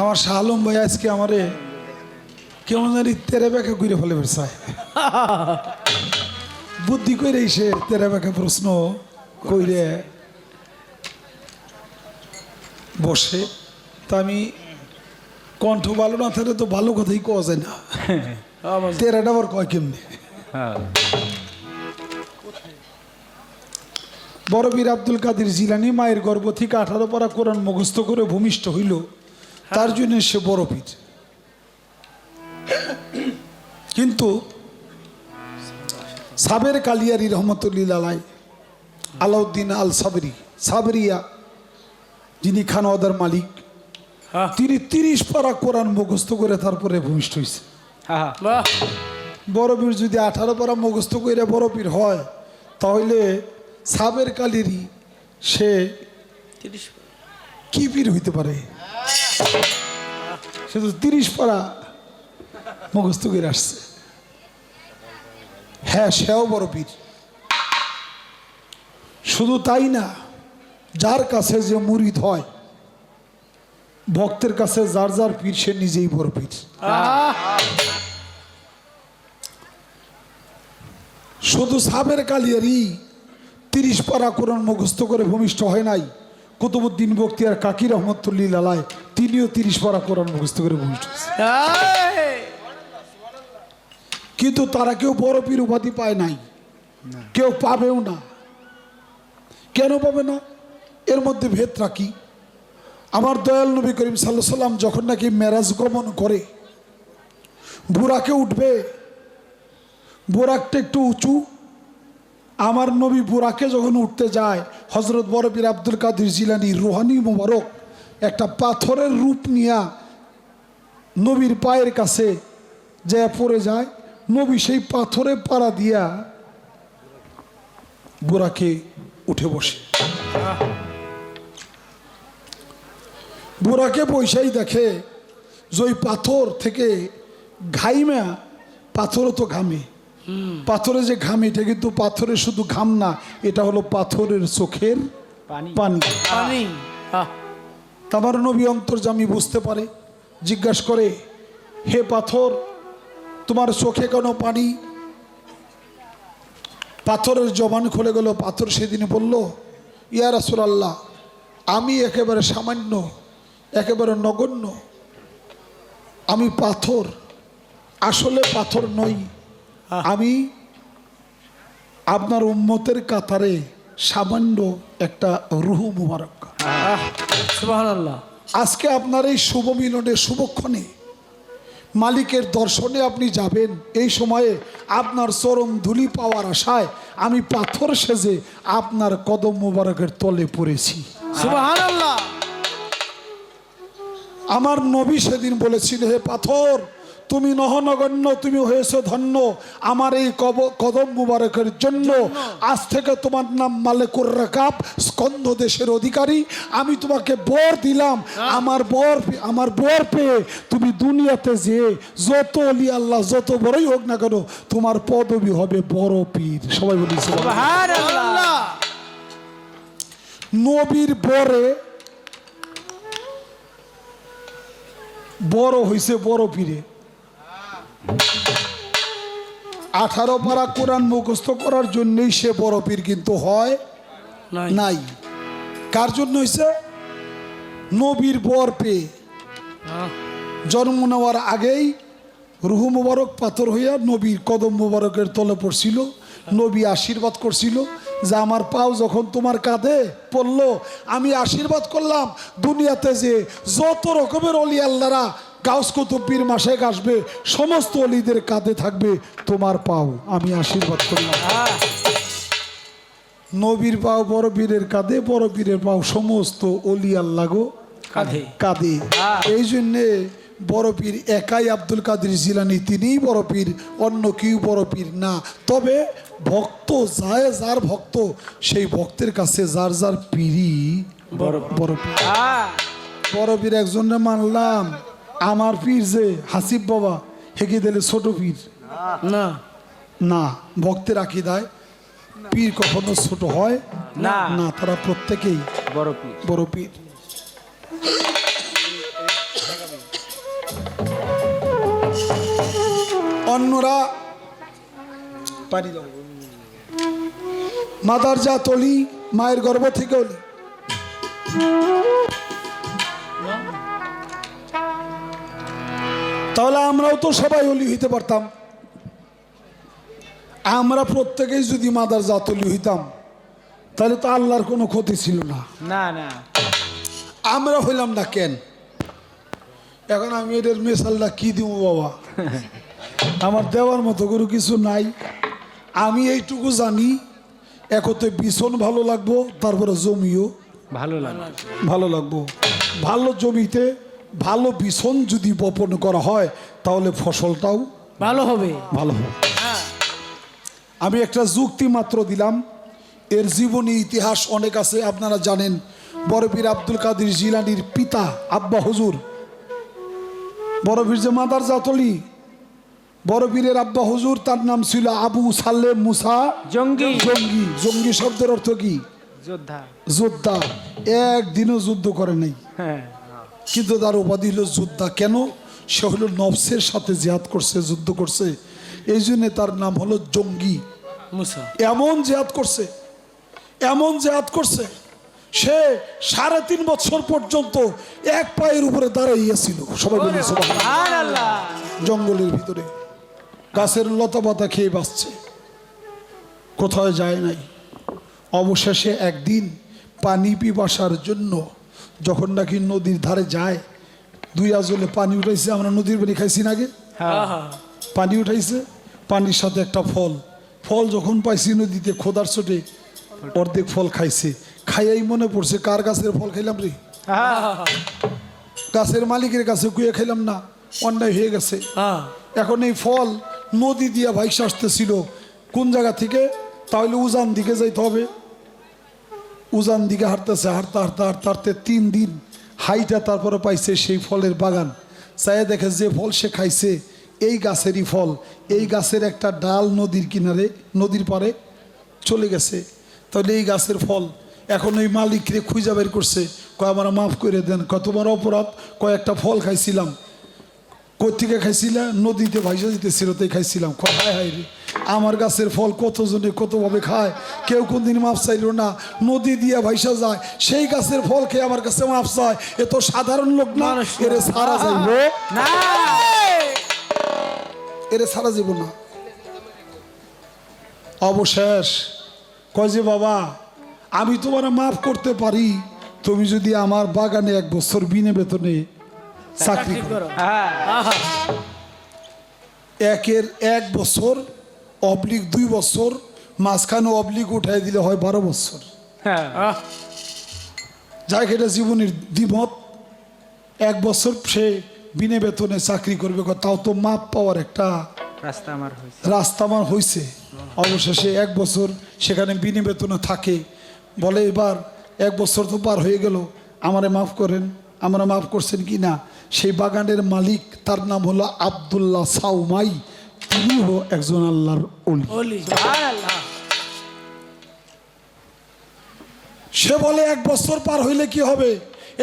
আমার শাহ আলম ভাই আজকে আমারে কেমন জানি তেরে বেঁকে ঘুরে ফেলে বেরসায় বুদ্ধি করে সে তেরে বেঁকে প্রশ্ন কইরে বসে। তা আমি কণ্ঠ ভালো না থাকলে তো ভালো কথাই কওয়া যায় না। তেরাটা আবার কয় কেমনি? বড় বীর আব্দুল কাদের জিলানি মায়ের গর্ভ থেকে আঠারো পারা কোরআন মুখস্থ করে ভূমিষ্ঠ হইল। তার জন্য সে বড় পীর। কিন্তু সাবের কালিয়ারি রহমতুল্লিল আলাই আলাউদ্দিন আল সাবরি সাবরিয়া যিনি খানওয়াদার মালিক। তিনি তিরিশ পারা কোরআন মুখস্থ করে তারপরে ভূমিষ্ঠ হয়েছে বড় পীর যদি আঠারো পারা মুখস্থ করে বড় পীর হয় তাহলে সাবের কালিরই সে কি পীর হইতে পারে? সে তো তিরিশ পারা মুখস্থ করে আসছে। হ্যাঁ সেও বড় পীর। শুধু তাই না, যার কাছে যে মুরিদ হয়, ভক্তের কাছে যার যার পীর, সে নিজেই বড় পীর। শুধু সাবের কালিয়ারই তিরিশ পারা কোরআন মুখস্থ করে ভূমিষ্ঠ হয় নাই। কুতুবুদ্দিন বক্তিয়ার কাকি রহমতুল্লিল আলায় তিনিও তিরিশ পারা কোরআন মুখস্থ করে ভূমিষ্ঠ কিন্তু তারা কেউ বড় পীর উপাধি পায় নাই। কেউ পাবেও না। কেন পাবে না? এর মধ্যে ভেদ রাখি। আমার দয়াল নবী করিম সাল্লাহ সাল্লাম যখন নাকি মেরাজ গমন করে বুড়াকে উঠবে বোরাকটা একটু উঁচু আমার নবী বুরাকে যখন উঠতে যায় হজরত বরবীর আব্দুল কাদির জিলানি রোহানি মোবারক একটা পাথরের রূপ নিয়া নবীর পায়ের কাছে যে পড়ে যায়, নবী সেই পাথরে পাড়া দিয়া বুড়াকে উঠে বসে। বুড়াকে পয়সাই দেখে যে পাথর থেকে ঘাইমা, পাথরও তো ঘামে। পাথরে যে ঘাম এটা কিন্তু পাথরে শুধু ঘাম না এটা হলো পাথরের চোখের পানি। পানি। আহ, তামার নবী অন্তর্জামী বুঝতে পারে জিজ্ঞাসা করে হে পাথর তোমার চোখে কেন পানি? পাথরের জবান খুলে গেল পাথর সেদিন বলল ইয়া রাসূলুল্লাহ আমি একেবারে সামান্য একেবারে নগণ্য। আমি পাথর আসলে পাথর নই। আমি আপনার উম্মতের কাতারে সামান্য একটা রুহু মুবারক। আজকে আপনার এই শুভ মিলনে শুভক্ষণে মালিকের দর্শনে আপনি যাবেন। এই সময়ে আপনার চরম ধুলি পাওয়ার আশায় আমি পাথর সেজে আপনার কদম মোবারকের তলে পড়েছি। আমার নবী সেদিন বলেছিল হে পাথর তুমি নহনগণ্য তুমি হয়েছো ধন্য। আমার এই কব কদম মুবারকের জন্য আজ থেকে তোমার নাম মালেকুর রাকাব স্কন্ধ দেশের অধিকারী। আমি তোমাকে বর দিলাম। আমার বর আমার বর পেয়ে তুমি দুনিয়াতে যে যত অলি আল্লাহ যত বড়ই হোক না কেন তোমার পদবি হবে বড় পীর। সবাই বলেছিল নবীর বরে বড় হইছে বড় পীরে। আঠারো পারা কোরআন মুখস্থ করার জন্যই সে বড় পীর কিন্তু হয় নাই। কার জন্য হইছে? নবীর বর পেয়ে জন্ম নেওয়ার আগেই রুহু মুবারক পাথর হইয়া নবীর কদম মুবারকের তলে পড়ছিল নবী আশীর্বাদ করছিল যে আমার পাও যখন তোমার কাঁধে পড়ল আমি আশীর্বাদ করলাম দুনিয়াতে যে যত রকমের অলি আল্লাহরা গাউস কুতুব্বির মাসে আসবে সমস্ত অলিদের কাঁধে থাকবে তোমার পাও। আমি আশীর্বাদ করলাম নবীর পাও বড় বীরের কাঁধে বড় বীরের পাও সমস্ত অলি আল্লাহ গো কাঁধে। হ্যাঁ। এই জন্যে বড় পীর একাই আব্দুল কাদের জিলানি তিনিই বড় পীর অন্য কেউ বড় পীর না। তবে ভক্ত যায় যার ভক্ত সেই ভক্তের কাছে যার যার পীরই বড় বড় পীর। বড় পীর একজনে মানলাম আমার পীর যে হাসিব বাবা হেঁকে দিলে ছোট পীর। না। না ভক্তের দেয় পীর কখনো ছোট হয় না। না তারা প্রত্যেকেই বড় পীর। বড় পীর। অন্যরা পারি মাদার যা তলি মায়ের গর্ভ থেকে তাহলে আমরাও তো সবাই অলি হইতে পারতাম। আমরা প্রত্যেকেই যদি মাদার জাতলি হইতাম তাহলে তো আল্লাহর কোনো ক্ষতি ছিল না। না না। আমরা হইলাম না কেন? এখন আমি এটার মেশালটা কি দিব বাবা? আমার দেওয়ার মতো করে কিছু নাই। আমি এইটুকু জানি একতে ভীষণ ভালো লাগবো তারপরে জমিও ভালো লাগে ভালো লাগবো। ভালো জমিতে ভালো ভীষণ যদি বপন করা হয় তাহলে ফসলটাও ভালো হবে। ভালো হবে। আমি একটা যুক্তি মাত্র দিলাম। এর জীবনী ইতিহাস অনেক আছে আপনারা জানেন। বড়পীর আব্দুল কাদির জিলানির পিতা আব্বা হুজুর। বড়পীর যে মাদার জাতলি বড়পীরের আব্বা হুজুর তার নাম ছিল আবু সাল্লে মুসা জঙ্গি। জঙ্গি। জঙ্গি শব্দের অর্থ কি? যোদ্ধা। যোদ্ধা। একদিনও যুদ্ধ করে নাই। হ্যাঁ। কিন্তু তার উপাধি হলো যোদ্ধা। কেন? সে হলো নবসের সাথে জিহাদ করছে যুদ্ধ করছে। এই জন্য তার নাম হলো জঙ্গি। এমন জেহাদ করছে এমন জেহাদ করছে সে সাড়ে তিন বছর পর্যন্ত এক পায়ের উপরে দাঁড়াইয়াছিল সবাই বলে জঙ্গলের ভিতরে। গাছের লতা পাতা খেয়ে বাঁচছে। কোথাও যায় নাই। অবশেষে একদিন পানি পিপাসার জন্য যখন নাকি নদীর ধারে যায় দুই আজলে পানি উঠাইছে আমরা নদীর পানি খাইছি না আগে? হ্যাঁ। পানি উঠাইছে পানির সাথে একটা ফল। ফল যখন পাইছি নদীতে খোদার চোটে অর্ধেক ফল খাইছে। খাইয়াই মনে পড়ছে কার গাছের ফল খাইলাম রে? গাছের মালিকের কাছে কুয়ে খাইলাম না অন্যায় হয়ে গেছে। হ্যাঁ এখন এই ফল নদী দিয়া ভাইসে আসতেছিল কোন জায়গা থেকে? তাহলে উজান দিকে যাইতে হবে। উজান দিকে হাঁটতেছে, হাঁটতে হাঁটতে হাঁটতে হাঁটতে তিন দিন হাইটা তারপরে পাইছে সেই ফলের বাগান। চাই দেখে যে ফল সে খাইছে, এই গাছেরই ফল, এই গাছের একটা ডাল নদীর কিনারে, নদীর পারে চলে গেছে। তাহলে এই গাছের ফল এখন ওই মালিকরে খুঁজা বের করছে, কয়, আমার মাফ করে দেন কত বড় অপরাধ কয়েকটা ফল খাইছিলাম কোথেকে খাইছিলাম নদীতে ভাইসা দিতেছিল তাই খাইছিলাম। কয় হায় রে। আমার গাছের ফল কতজনে কতভাবে খায়? কেউ কোনদিন মাপ চাইল না। নদী দিয়ে ভাইসা যায় সেই গাছের ফল খেয়ে আমার কাছে মাপ চায়। এ তো সাধারণ লোক না। এরে সারা যাইব না। এরে সারা যাইব না। অবশেষ। কয় যে বাবা আমি তোমার মাফ করতে পারি। তুমি যদি আমার বাগানে এক বছর বিনে বেতনে চাকরি করো। হ্যাঁ। একের এক বছর অবলিক দুই বছর মাঝখানে অবলিক উঠাই দিলে হয় বারো বছর। হ্যাঁ। যাই এটা জীবনের দ্বিমত। এক বছর সে বিনে বেতনে চাকরি করবে তাও তো মাপ পাওয়ার একটা রাস্তা আমার রাস্তা আমার হয়েছে। অবশেষে এক বছর সেখানে বিনে বেতনে থাকে। বলে এবার এক বছর তো পার হয়ে গেল। আমারে মাফ করেন আমরা মাফ করছেন কি না? সেই বাগানের মালিক তার নাম হলো আবদুল্লাহ সাউমাই। তিনিও একজন আল্লাহর অলি সে বলে এক বছর পার হইলে কি হবে?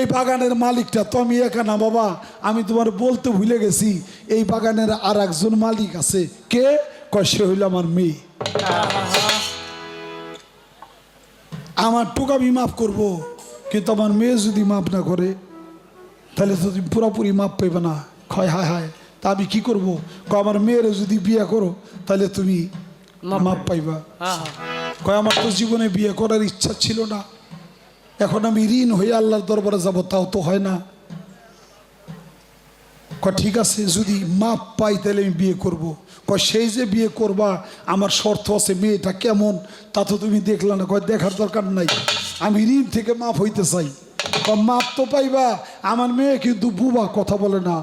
এই বাগানের মালিকটা তো আমি একা না বাবা। আমি তোমার বলতে ভুলে গেছি। এই বাগানের আর একজন মালিক আছে। কে? কয় সে হইল আমার মেয়ে। আমার টুক আমি মাফ করব কিন্তু আমার মেয়ে যদি মাফ না করে তাহলে তো তুমি পুরোপুরি মাপ পাইবে না ক্ষয় হায় হায় তা আমি কি করব? কয় আমার মেয়ের যদি বিয়ে করো তাহলে তুমি মাপ পাইবা। আহা কয় আমার তো জীবনে বিয়ে করার ইচ্ছা ছিল না। এখন আমি ঋণ হয়ে আল্লাহর দরবারে যাব তাও তো হয় না। কয় ঠিক আছে যদি মাপ পাই তাহলে আমি বিয়ে করব। কয় সেই যে বিয়ে করবা আমার শর্ত আছে মেয়েটা কেমন তা তো তুমি দেখলা না। কয় দেখার দরকার নাই। আমি ঋণ থেকে মাপ হইতে চাই। কয় মাপ তো পাইবা আমার মেয়ে কিন্তু বুবা কথা বলে না।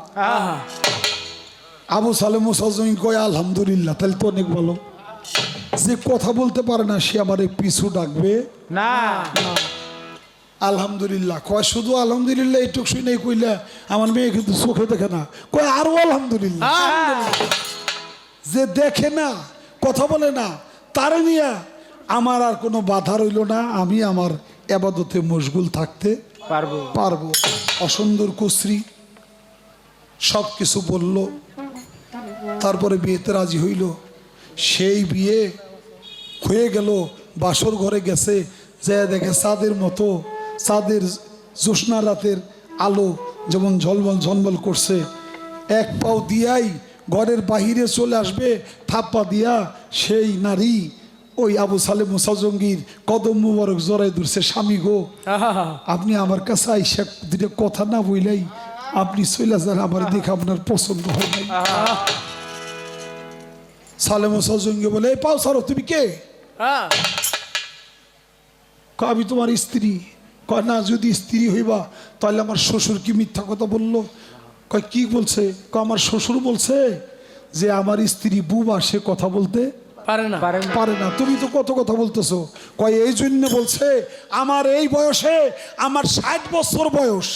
আবু সালে মুসাজমি কয় আলহামদুলিল্লাহ তাহলে তো অনেক ভালো। যে কথা বলতে পারে না সে আমার পিছু ডাকবে। না। আলহামদুলিল্লাহ। কয় শুধু আলহামদুলিল্লাহ এইটুক শুনে কইলে আমার মেয়ে কিন্তু চোখে দেখে না। কয় আরও আলহামদুলিল্লাহ। যে দেখে না কথা বলে না তার নিয়ে আমার আর কোনো বাধা রইল না আমি আমার এবাদতে মশগুল থাকতে পারব। পারব। অসুন্দর কুশ্রী। সব কিছু বলল। তারপরে বিয়েতে রাজি হইল। সেই বিয়ে হয়ে গেল, বাসর ঘরে গেছে যে দেখে চাঁদের মতো, চাঁদের জ্যোৎস্না রাতের আলো যেমন ঝলমল ঝলমল করছে। এক পাও দিয়াই ঘরের বাহিরে চলে আসবে, থাপ্পা দিয়া সেই নারী ওই আবু সালে মুসাজঙ্গির কদম মুবারক জড়াই ধরছে স্বামী গো আপনি আমার কাছে আইসা দুটো কথা না বইলাই আপনি চলে যান আমার দেখে আপনার পছন্দ হয় নাই। সজঙ্গে বলে এই পাও সারো তুমি কে? আমি তোমার স্ত্রী। কয় না যদি স্ত্রী হইবা তাহলে আমার শ্বশুর কি মিথ্যা কথা বলল? কয় কি বলছে? কয় আমার শ্বশুর বলছে যে আমার স্ত্রী বুবা সে কথা বলতে পারে না। পারে না। তুমি তো কত কথা বলতেছো। কয় এই জন্য বলছে আমার এই বয়সে আমার ষাট বছর বয়স।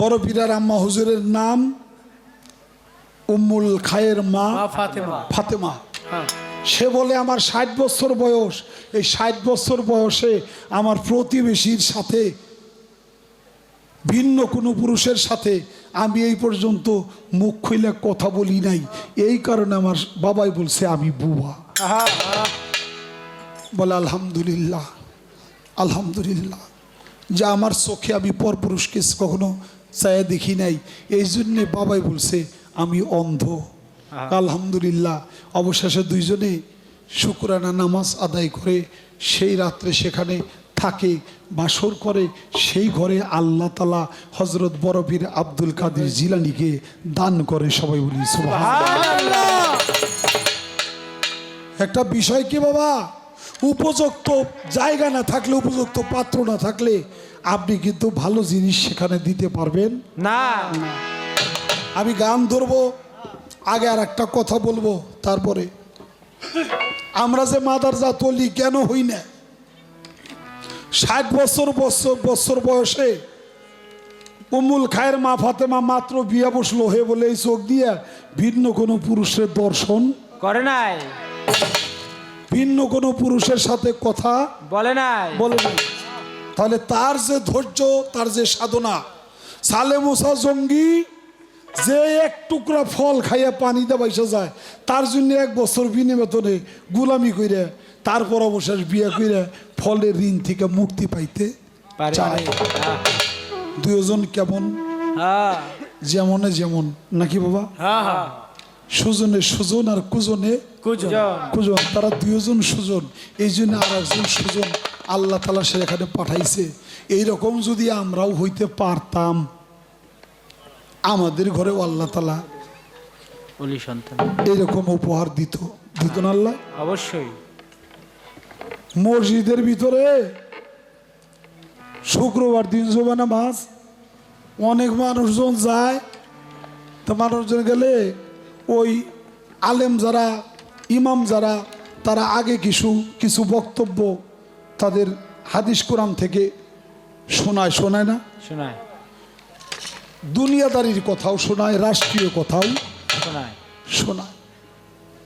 বড় পীরার আম্মা হুজুরের নাম উম্মুল খায়ের মা ফাতেমা। হ্যাঁ। সে বলে আমার ষাট বছর বয়স। এই ষাট বছর বয়সে আমার প্রতিবেশীর সাথে ভিন্ন কোনো পুরুষের সাথে আমি এই পর্যন্ত মুখ খুলে কথা বলি নাই। এই কারণে আমার বাবাই বলছে আমি বুবা। বলে আলহামদুলিল্লাহ আলহামদুলিল্লাহ। যা আমার চোখে আমি পরপুরুষকে কখনো চায়া দেখি নাই। এই জন্যে বাবাই বলছে আমি অন্ধ। আলহামদুলিল্লাহ অবশেষে দুইজনে শুক্রানা নামাজ আদায় করে সেই রাত্রে সেখানে থাকে বাসর করে সেই ঘরে আল্লাহ তালা হজরত বরফির আব্দুল কাদের জিলানিকে দান করে সবাই বলি একটা বিষয় কি বাবা? উপযুক্ত জায়গা না থাকলে উপযুক্ত পাত্র না থাকলে আপনি কিন্তু ভালো জিনিস সেখানে দিতে পারবেন। না। আমি গান ধরবো আগে আর একটা কথা বলব তারপরে। আমরা যে মাদার জাতলি কেন হই না? ষাট বছর বছর বছর বয়সে উমুল খায়ের মা ফাতেমা মাত্র বিয়া বসল হয়ে বলে এই চোখ দিয়ে ভিন্ন কোনো পুরুষের দর্শন করে নাই। ভিন্ন কোনো পুরুষের সাথে কথা বলে নাই। বলে তাহলে তার যে ধৈর্য তার যে সাধনা সালে মোসা জঙ্গি যে এক টুকরা ফল খাইয়া পানিতে বাইসা যায় তার জন্য এক বছর বিনিবেতনে গুলামি কইরে তারপর অবশেষ বিয়ে কইরে ফলের ঋণ থেকে মুক্তি পাইতে চায়। দুজন কেমন? হ্যাঁ। যেমনে যেমন। নাকি বাবা? হ্যাঁ হ্যাঁ। সুজনে সুজন আর কুজনে কুজন। তারা দুজন সুজন। এই জন্য আর একজন সুজন আল্লাহ তালা সেখানে পাঠাইছে। এইরকম যদি আমরাও হইতে পারতাম আমাদের ঘরেও আল্লাহ তালা এইরকম উপহার দিত। দিত না আল্লাহ? অবশ্যই। মসজিদের ভিতরে শুক্রবার দিন জোবানা মাছ অনেক মানুষজন যায়। তো মানুষজন গেলে ওই আলেম যারা ইমাম যারা তারা আগে কিছু কিছু বক্তব্য তাদের হাদিস কোরআন থেকে শোনায় শোনায় না? শোনায়। দুনিয়াদারির কথাও শোনায় রাষ্ট্রীয় কথাও শোনায়। শোনায়।